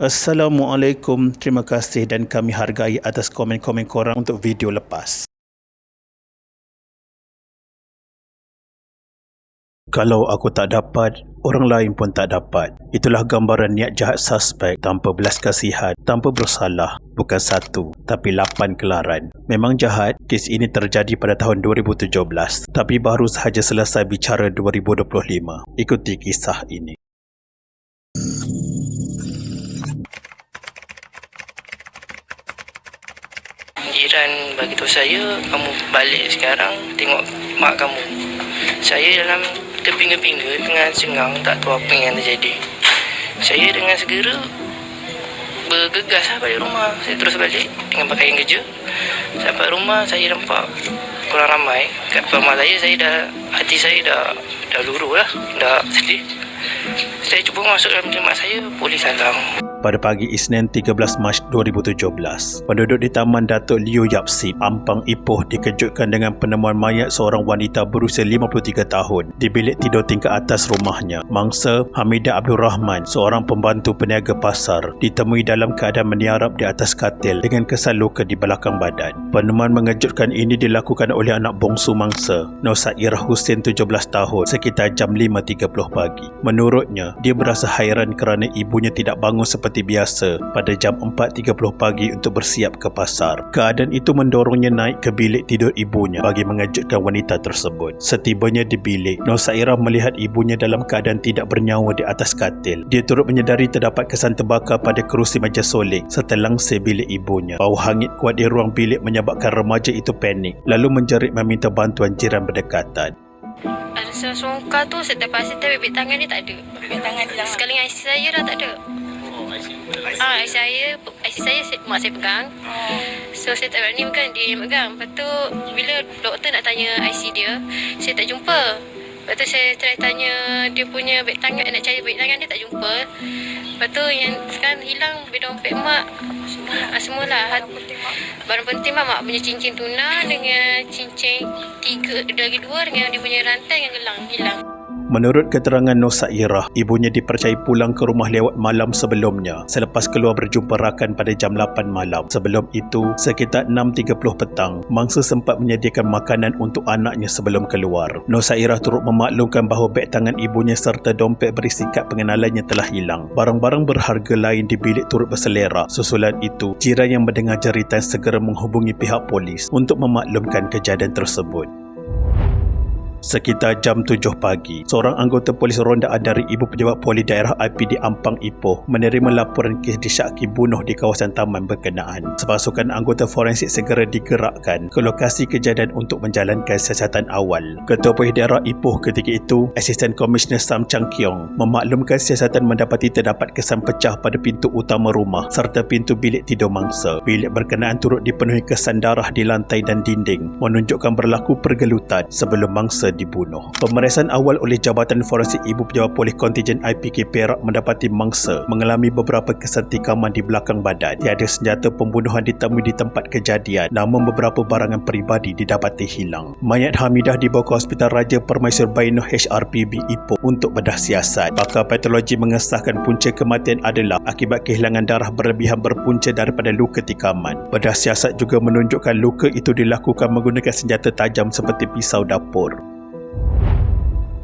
Assalamualaikum. Terima kasih dan kami hargai atas komen-komen korang untuk video lepas. Kalau aku tak dapat, orang lain pun tak dapat. Itulah gambaran niat jahat suspek tanpa belas kasihan, tanpa bersalah. Bukan satu, tapi lapan kelaran. Memang jahat, kes ini terjadi pada tahun 2017. Tapi baru sahaja selesai bicara 2025. Ikuti kisah ini. Jiran bagi tahu saya kamu balik sekarang tengok mak kamu. Saya dalam terpingga-pingga tengah cengang tak tahu apa yang terjadi. Saya dengan segera bergegas lah balik rumah. Saya terus balik dengan pakaian kerja. Sampai rumah saya nampak kurang ramai. Kat rumah saya saya dah hati saya dah dah luruh lah, dah sedih. Saya cuba masuk dalam mak saya, polis halang. Pada pagi Isnin 13 Mac 2017. Penduduk di Taman Datuk Liu Yapsip, Ampang Ipoh dikejutkan dengan penemuan mayat seorang wanita berusia 53 tahun di bilik tidur tingkat atas rumahnya. Mangsa Hamidah Abdul Rahman, seorang pembantu peniaga pasar, ditemui dalam keadaan meniarap di atas katil dengan kesan luka di belakang badan. Penemuan mengejutkan ini dilakukan oleh anak bongsu mangsa, Nosairah Hussein 17 tahun sekitar jam 5.30 pagi. Menurutnya, dia berasa hairan kerana ibunya tidak bangun seperti seperti biasa pada jam 4.30 pagi untuk bersiap ke pasar. Keadaan itu mendorongnya naik ke bilik tidur ibunya bagi mengejutkan wanita tersebut. Setibanya di bilik, Nur Sairah melihat ibunya dalam keadaan tidak bernyawa di atas katil. Dia turut menyedari terdapat kesan terbakar pada kerusi meja solik serta langsir bilik ibunya. Bau hangit kuat di ruang bilik menyebabkan remaja itu panik lalu menjerit meminta bantuan jiran berdekatan. Ada songkar tu setiap pasti tapi bibit tangan dia tak ada. Bibit tangan hilang. Sekali IC saya dah tak ada. Ah, IC saya, IC saya saya- mak saya pegang. So saya tak berani pegang dia yang pegang. Lepas tu bila doktor nak tanya IC dia, saya tak jumpa. Lepas tu saya try tanya dia punya beg tangan, nak cari beg tangan dia tak jumpa. Lepas tu yang sekarang hilang beg dompet mak. Ah, semualah. Hat- Barang penting mak, mak punya cincin tunang dengan cincin tiga, lagi dua dengan dia punya rantai dengan gelang hilang. Menurut keterangan Nur Sairah, ibunya dipercayai pulang ke rumah lewat malam sebelumnya selepas keluar berjumpa rakan pada jam 8 malam. Sebelum itu, sekitar 6.30 petang, mangsa sempat menyediakan makanan untuk anaknya sebelum keluar. Nur Sairah turut memaklumkan bahawa beg tangan ibunya serta dompet berisi kad pengenalannya telah hilang. Barang-barang berharga lain di bilik turut berselerak. Susulan itu, jiran yang mendengar jeritan segera menghubungi pihak polis untuk memaklumkan kejadian tersebut. Sekitar jam 7 pagi, seorang anggota polis ronda dari Ibu Pejabat Poli Daerah IPD Ampang Ipoh menerima laporan kes disyaki bunuh di kawasan taman berkenaan. Sepasukan anggota forensik segera digerakkan ke lokasi kejadian untuk menjalankan siasatan awal. Ketua Polis Daerah Ipoh ketika itu, Asisten Komisioner Sam Chang Kiong, memaklumkan siasatan mendapati terdapat kesan pecah pada pintu utama rumah serta pintu bilik tidur mangsa. Bilik berkenaan turut dipenuhi kesan darah di lantai dan dinding, menunjukkan berlaku pergelutan sebelum mangsa dibunuh. Pemeriksaan awal oleh Jabatan Forensik Ibu Pejabat Polis Kontijen IPK Perak mendapati mangsa mengalami beberapa kesan tikaman di belakang badan. Tiada senjata pembunuhan ditemui di tempat kejadian, namun beberapa barangan peribadi didapati hilang. Mayat Hamidah dibawa ke Hospital Raja Permaisur Bainu HRPB Ipoh untuk bedah siasat. Pakar patologi mengesahkan punca kematian adalah akibat kehilangan darah berlebihan berpunca daripada luka tikaman. Bedah siasat juga menunjukkan luka itu dilakukan menggunakan senjata tajam seperti pisau dapur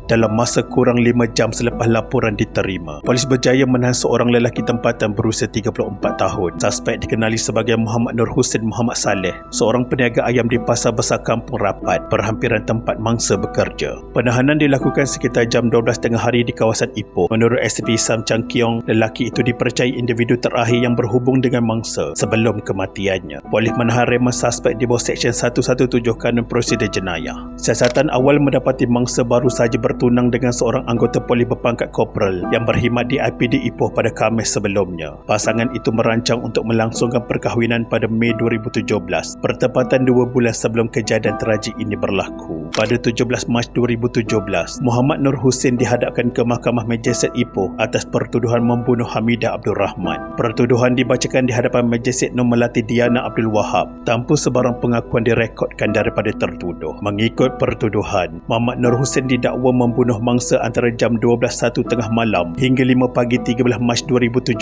dalam masa kurang 5 jam selepas laporan diterima. Polis berjaya menahan seorang lelaki tempatan berusia 34 tahun. Suspek dikenali sebagai Muhammad Nur Hussein Muhammad Saleh, seorang peniaga ayam di Pasar Besar Kampung Rapat, perhampiran tempat mangsa bekerja. Penahanan dilakukan sekitar jam 12 tengah hari di kawasan Ipoh. Menurut SP Sam Chang Kiong, lelaki itu dipercayai individu terakhir yang berhubung dengan mangsa sebelum kematiannya. Polis menahan reman suspek di bawah Seksyen 117 Kanun Prosedur Jenayah. Siasatan awal mendapati mangsa baru saja bertunang dengan seorang anggota polis berpangkat korporal yang berkhidmat di IPD Ipoh pada Khamis sebelumnya. Pasangan itu merancang untuk melangsungkan perkahwinan pada Mei 2017, bertepatan dua bulan sebelum kejadian tragik ini berlaku. Pada 17 Mac 2017, Muhammad Nur Hussein dihadapkan ke Mahkamah Majeset Ipoh atas pertuduhan membunuh Hamidah Abdul Rahman. Pertuduhan dibacakan di hadapan Majeset Nur Melati Diana Abdul Wahab tanpa sebarang pengakuan direkodkan daripada tertuduh. Mengikut pertuduhan, Muhammad Nur Hussein didakwa membunuh mangsa antara jam 12.01 tengah malam hingga 5 pagi 13 Mac 2017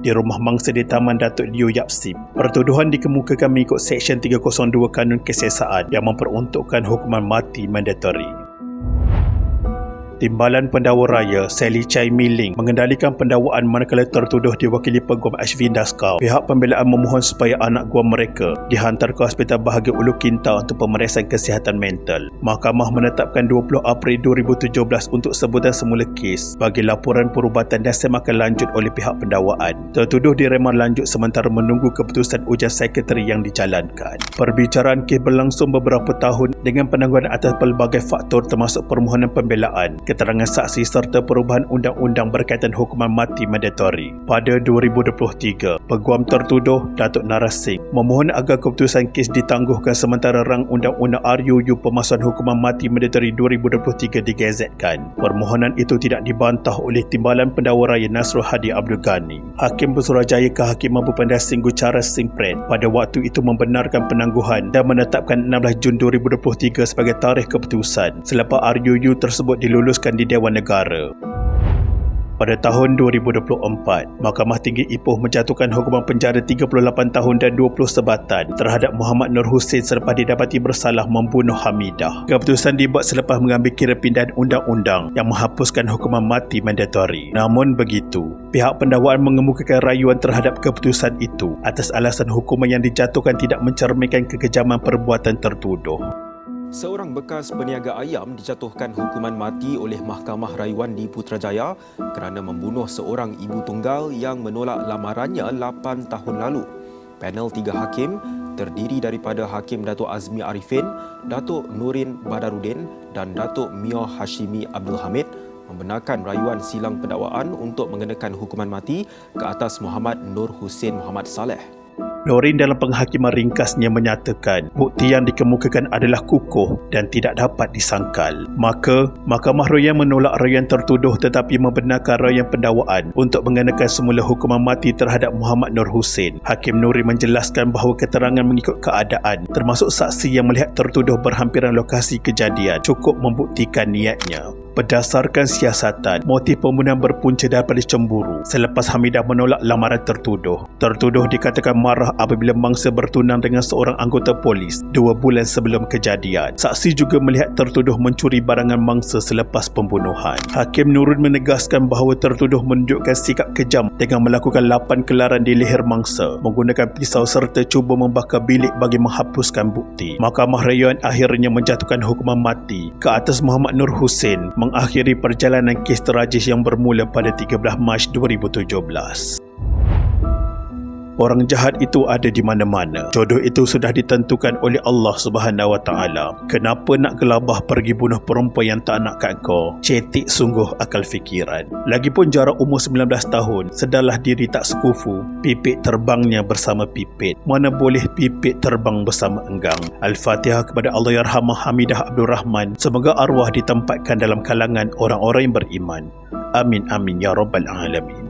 di rumah mangsa di Taman Datuk Liu Yapsip. Pertuduhan dikemukakan mengikut Seksyen 302 Kanun Kesesaan yang memperuntukkan hukuman mati mandatory. Timbalan Pendakwa Raya Sally Chai Miling mengendalikan pendakwaan manakala tertuduh diwakili Peguam Ashwin Daskal. Pihak pembelaan memohon supaya anak guam mereka dihantar ke Hospital Bahagia Ulu Kinta untuk pemeriksaan kesihatan mental. Mahkamah menetapkan 20 April 2017 untuk sebutan semula kes bagi laporan perubatan dan semakan lanjut oleh pihak pendakwaan. Tertuduh direman lanjut sementara menunggu keputusan ujian sekretari yang dijalankan. Perbicaraan kes berlangsung beberapa tahun dengan penangguhan atas pelbagai faktor termasuk permohonan pembelaan keterangan saksi serta perubahan undang-undang berkaitan hukuman mati mandatory. Pada 2023, peguam tertuduh Datuk Narasing memohon agar keputusan kes ditangguhkan sementara rang undang-undang RUU pemasuhan hukuman mati mandatory 2023 digazetkan. Permohonan itu tidak dibantah oleh Timbalan Pendakwa Raya Nasrul Hadi Abdul Ghani. Hakim Bersuruhjaya Kehakiman Berpandai Singgu Cara Singpret pada waktu itu membenarkan penangguhan dan menetapkan 16 Jun 2023 sebagai tarikh keputusan selepas RUU tersebut dilulus diteruskan di Dewan Negara. Pada tahun 2024, Mahkamah Tinggi Ipoh menjatuhkan hukuman penjara 38 tahun dan 20 sebatan terhadap Muhammad Nur Hussein selepas didapati bersalah membunuh Hamidah. Keputusan dibuat selepas mengambil kira pindahan undang-undang yang menghapuskan hukuman mati mandatory. Namun begitu, pihak pendakwaan mengemukakan rayuan terhadap keputusan itu atas alasan hukuman yang dijatuhkan tidak mencerminkan kekejaman perbuatan tertuduh. Seorang bekas peniaga ayam dijatuhkan hukuman mati oleh Mahkamah Rayuan di Putrajaya kerana membunuh seorang ibu tunggal yang menolak lamarannya 8 tahun lalu. Panel tiga hakim terdiri daripada Hakim Datuk Azmi Arifin, Datuk Nurin Badarudin dan Datuk Mio Hashimi Abdul Hamid membenarkan rayuan silang pendakwaan untuk mengenakan hukuman mati ke atas Muhammad Nur Hussein Muhammad Saleh. Norin dalam penghakiman ringkasnya menyatakan bukti yang dikemukakan adalah kukuh dan tidak dapat disangkal. Maka, Mahkamah Raya menolak rayuan tertuduh tetapi membenarkan rayuan pendakwaan untuk mengenakan semula hukuman mati terhadap Muhammad Nur Hussein. Hakim Nuri menjelaskan bahawa keterangan mengikut keadaan termasuk saksi yang melihat tertuduh berhampiran lokasi kejadian cukup membuktikan niatnya. Berdasarkan siasatan, motif pembunuhan berpunca daripada cemburu selepas Hamidah menolak lamaran tertuduh. Tertuduh dikatakan marah apabila mangsa bertunang dengan seorang anggota polis dua bulan sebelum kejadian. Saksi juga melihat tertuduh mencuri barangan mangsa selepas pembunuhan. Hakim Nurul menegaskan bahawa tertuduh menunjukkan sikap kejam dengan melakukan lapan kelaran di leher mangsa menggunakan pisau serta cuba membakar bilik bagi menghapuskan bukti. Mahkamah Rayuan akhirnya menjatuhkan hukuman mati ke atas Muhammad Nur Hussein mengakhiri perjalanan kes terajis yang bermula pada 13 Mac 2017. Orang jahat itu ada di mana-mana. Jodoh itu sudah ditentukan oleh Allah Subhanahu Wa Taala. Kenapa nak gelabah pergi bunuh perempuan yang tak nak kat kau? Cetik sungguh akal fikiran. Lagipun jarak umur 19 tahun, sedarlah diri tak sekufu. Pipit terbangnya bersama pipit. Mana boleh pipit terbang bersama enggang. Al-Fatihah kepada Allah Yarhamah Hamidah Abdul Rahman. Semoga arwah ditempatkan dalam kalangan orang-orang yang beriman. Amin amin ya rabbal alamin.